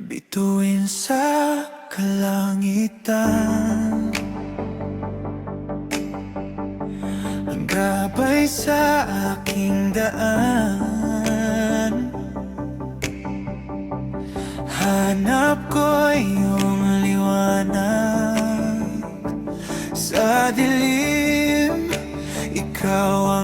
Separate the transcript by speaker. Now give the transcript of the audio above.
Speaker 1: Bituin sa kalangitan. Ang gabay sa aking daan. Hanap ko iyong liwanag. Sa dilim Ikaw ang